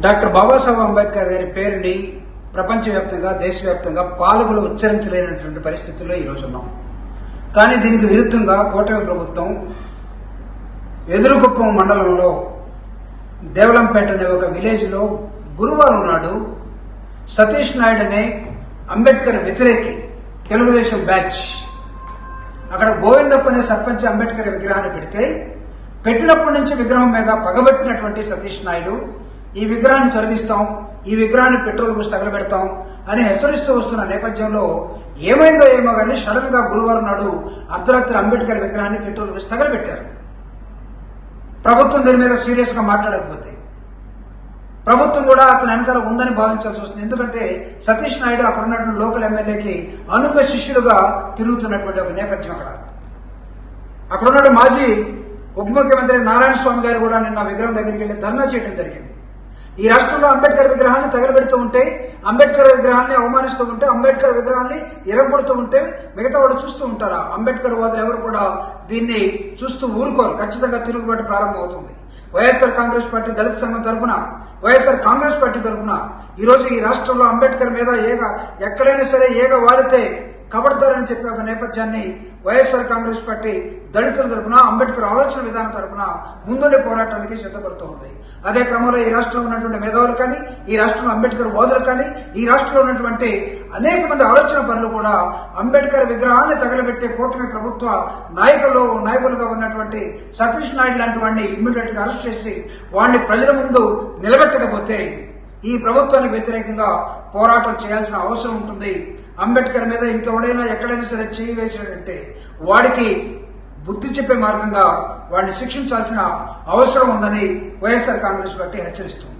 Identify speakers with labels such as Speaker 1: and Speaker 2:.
Speaker 1: Doctor Babasaheb Ambedkar గారి పేరుని ప్రపంచవ్యాప్తంగా దేశవ్యాప్తంగా పాలకులు ఉచ్చరించలేనటువంటి పరిస్థితుల్లో ఈరోజు ఉన్నాం. కానీ దీనికి విరుద్ధంగా కూటమి ప్రభుత్వం ఎదురుకుప్పం మండలంలో దేవలంపేట అనే ఒక విలేజ్లో గురువారం నాడు సతీష్ నాయుడు అనే అంబేద్కర్ వ్యతిరేకి తెలుగుదేశం బ్యాచ్ అక్కడ గోవిందప్ప అనే సర్పంచ్ అంబేద్కర్ విగ్రహాన్ని పెడితే పెట్టినప్పటి నుంచి విగ్రహం మీద పగబెట్టినటువంటి సతీష్ నాయుడు ఈ విగ్రహాన్ని తొలగిస్తాం ఈ విగ్రహాన్ని పెట్రోల్ పోసి తగలబెడతాం అని హెచ్చరిస్తూ వస్తున్న నేపథ్యంలో ఏమైందో ఏమో కానీ సడన్గా గురువారం నాడు అర్ధరాత్రి అంబేద్కర్ విగ్రహాన్ని పెట్రోల్ పోసి తగలబెట్టారు. ప్రభుత్వం దీని మీద సీరియస్గా మాట్లాడకపోతే. ప్రభుత్వం కూడా అతని వెనకాల ఉందని భావించాల్సి వస్తుంది. ఎందుకంటే సతీష్ నాయుడు అక్కడ ఉన్నటువంటి లోకల్ ఎమ్మెల్యేకి అనుగ శిష్యుడుగా తిరుగుతున్నటువంటి ఒక నేపథ్యం అక్కడ. అక్కడ ఉన్న మాజీ ఉప ముఖ్యమంత్రి నారాయణ స్వామి గారు కూడా నిన్న విగ్రహం దగ్గరికి వెళ్ళి ధర్నా చేయడం జరిగింది. ఈ రాష్ట్రంలో అంబేద్కర్ విగ్రహాన్ని తగలబెడుతూ ఉంటే అంబేద్కర్ విగ్రహాన్ని అవమానిస్తూ ఉంటే అంబేద్కర్ విగ్రహాన్ని ఇరగొడుతూ ఉంటే మిగతా వాళ్ళు చూస్తూ ఉంటారా? అంబేద్కర్ వాదులు ఎవరు కూడా దీన్ని చూస్తూ ఊరుకోరు. ఖచ్చితంగా తిరుగుబాటు ప్రారంభమవుతుంది వైఎస్ఆర్ కాంగ్రెస్ పార్టీ దళిత సంఘం తరపున వైఎస్ఆర్ కాంగ్రెస్ పార్టీ తరపున ఈరోజు ఈ రాష్ట్రంలో అంబేద్కర్ మీద ఏగ ఎక్కడైనా సరే ఏగ వాడితే కబడతారని చెప్పే ఒక నేపథ్యాన్ని వైఎస్ఆర్ కాంగ్రెస్ పార్టీ దళితుల తరపున అంబేద్కర్ ఆలోచన విధానం తరపున ముందుండే పోరాటానికి సిద్ధపడుతూ ఉంది అదే క్రమంలో ఈ రాష్ట్రంలో ఉన్నటువంటి మేధావులు కానీ ఈ రాష్ట్రంలో అంబేద్కర్ బోధులు కానీ ఈ రాష్ట్రంలో ఉన్నటువంటి అనేక మంది ఆలోచన పనులు కూడా అంబేద్కర్ విగ్రహాన్ని తగలబెట్టే కూటమి ప్రభుత్వ నాయకులు నాయకులుగా ఉన్నటువంటి సతీష్ నాయుడు లాంటి వాడిని ఇమ్మీడియట్గా అరెస్ట్ చేసి వాడిని ప్రజల ముందు నిలబెట్టకపోతే ఈ ప్రభుత్వానికి వ్యతిరేకంగా పోరాటం చేయాల్సిన అవసరం ఉంటుంది. అంబేద్కర్ మీద ఇంకెవడైనా ఎక్కడైనా సరే చేయి వేసినట్టే వాడికి బుద్ధి చెప్పే మార్గంగా వాడిని శిక్షించాల్సిన అవసరం ఉందని వైఎస్ఆర్ కాంగ్రెస్ పార్టీ హెచ్చరిస్తుంది.